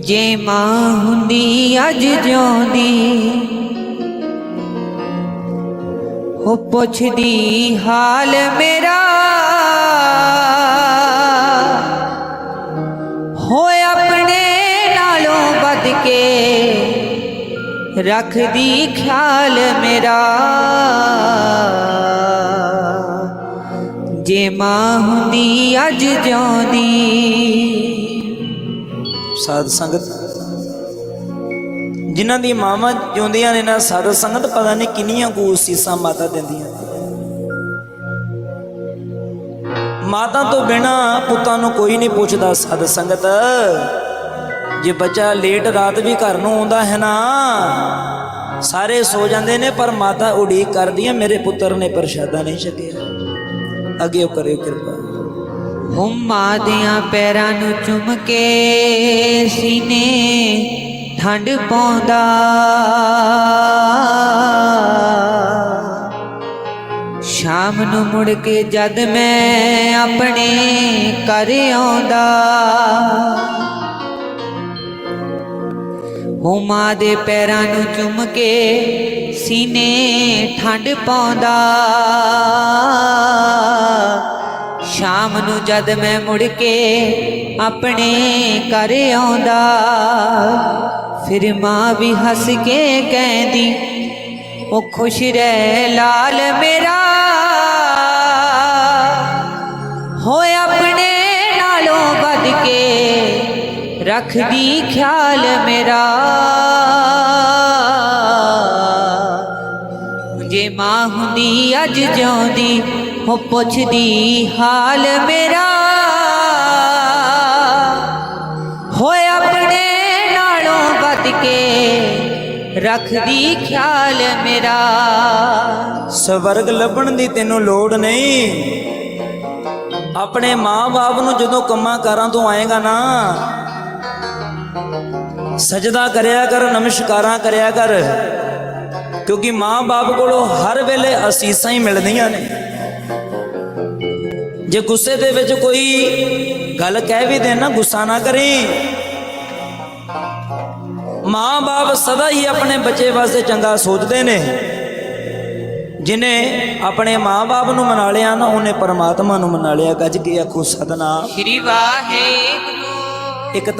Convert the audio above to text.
ਜੇ ਮਾਂ ਹੁੰਦੀ ਅੱਜ ਜਿਉਂਦੀ ਹੋ ਪੁੱਛਦੀ, ਹਾਲ ਮੇਰਾ। ਹੋਏ ਆਪਣੇ ਨਾਲੋਂ ਵੱਧ ਕੇ ਰੱਖਦੀ ਖਿਆਲ ਮੇਰਾ। ਜੇ ਮਾਂ ਹੁੰਦੀ ਅੱਜ ਜਿਉਂਦੀ ਸਾਧ ਸੰਗਤ। ਜਿਨ੍ਹਾਂ ਦੀ ਮਾਵਾਂ ਜਿਉਂਦੀਆਂ ਨੇ ਨਾ, ਸਾਧ ਸੰਗਤ ਪਤਾ ਨਹੀਂ ਕਿੰਨੀਆਂ ਕੁ ਸੀਸਾਂ ਮਾਤਾ ਦਿੰਦੀਆਂ ਮਾਤਾ ਤੋਂ ਬਿਨਾ ਪੁੱਤਾਂ ਨੂੰ ਕੋਈ ਨਹੀਂ ਪੁੱਛਦਾ ਸਾਧ ਸੰਗਤ। ਜੇ ਬੱਚਾ ਲੇਟ ਰਾਤ ਵੀ ਘਰ ਨੂੰ ਆਉਂਦਾ ਹੈ ਨਾ, ਸਾਰੇ ਸੋ ਜਾਂਦੇ ਨੇ, ਪਰ ਮਾਤਾ ਉਡੀਕ ਕਰਦੀ ਹੈ, ਮੇਰੇ ਪੁੱਤਰ ਨੇ ਪ੍ਰਸ਼ਾਦਾ ਨਹੀਂ ਛਕਿਆ। ਅੱਗੇ ਉਹ ਕਰਿਓ ਕਿਰਪਾ। ਹੁਮਾ ਦੀਆਂ ਪੈਰਾਂ ਨੂੰ ਚੁੰਮ ਕੇ ਸੀਨੇ, ਠੰਡ ਪਾਉਂਦਾ। ਸ਼ਾਮ ਨੂੰ ਮੁੜ ਕੇ ਜਦ ਮੈਂ ਆਪਣੇ ਘਰ ਆਉਂਦਾ ਹੁਮਾ ਦੇ ਪੈਰਾਂ ਨੂੰ ਚੁੰਮ ਕੇ ਸੀਨੇ, ਠੰਡ ਪਾਉਂਦਾ। ਸ਼ਾਮ ਨੂੰ ਜਦ ਮੈਂ ਮੁੜ ਕੇ ਆਪਣੇ ਘਰ ਆਉਂਦਾ, ਫਿਰ ਮਾਂ ਵੀ ਹੱਸ ਕੇ ਕਹਿੰਦੀ, ਉਹ ਖੁਸ਼ ਰਹਿ ਲਾਲ ਮੇਰਾ। ਹੋਏ ਆਪਣੇ ਨਾਲੋਂ ਵੱਧ ਕੇ ਰੱਖਦੀ ਖਿਆਲ ਮੇਰਾ। ਜੇ ਮਾਂ ਹੁੰਦੀ ਅੱਜ ਜਿਉਂਦੀ ਉਹ ਪੁੱਛਦੀ, ਹਾਲ ਮੇਰਾ। ਹੋਏ ਆਪਣੇ ਨਾਲੋਂ ਵੱਧ ਕੇ ਰੱਖਦੀ ਖਿਆਲ ਮੇਰਾ। ਸਵਰਗ ਲੱਭਣ ਦੀ ਤੈਨੂੰ ਲੋੜ ਨਹੀਂ। ਆਪਣੇ ਮਾਂ-ਬਾਪ ਨੂੰ ਜਦੋਂ ਕੰਮਾਂ ਕਾਰਾਂ ਤੋਂ ਆਏਗਾ ਨਾ, ਸਜਦਾ ਕਰਿਆ ਕਰ, ਨਮਸਕਾਰਾਂ ਕਰਿਆ ਕਰ, ਕਿਉਂਕਿ ਮਾਂ-ਬਾਪ ਕੋਲੋਂ ਹਰ ਵੇਲੇ ਅਸੀਸਾਂ ਹੀ ਮਿਲਦੀਆਂ ਨੇ। ਜੇ ਗੁੱਸੇ ਦੇ ਵਿੱਚ ਕੋਈ ਗੱਲ ਕਹਿ ਵੀ ਦੇ ਨਾ ਗੁੱਸਾ ਨਾ ਕਰੀ। ਮਾਂ-ਬਾਪ ਸਦਾ ਹੀ ਆਪਣੇ ਬੱਚੇ ਵਾਸਤੇ ਚੰਗਾ ਸੋਚਦੇ ਨੇ। ਜਿਨੇ ਆਪਣੇ ਮਾਂ-ਬਾਪ ਨੂੰ ਮਨਾ ਲਿਆ ਨਾ ਉਹਨੇ ਪਰਮਾਤਮਾ ਨੂੰ ਮਨਾ ਲਿਆ। ਗੱਜ ਕੇ ਆਖੋ ਸਤਨਾਮ। ਸ਼੍ਰੀ ਵਾਹਿਗੁਰੂ। ਇੱਕ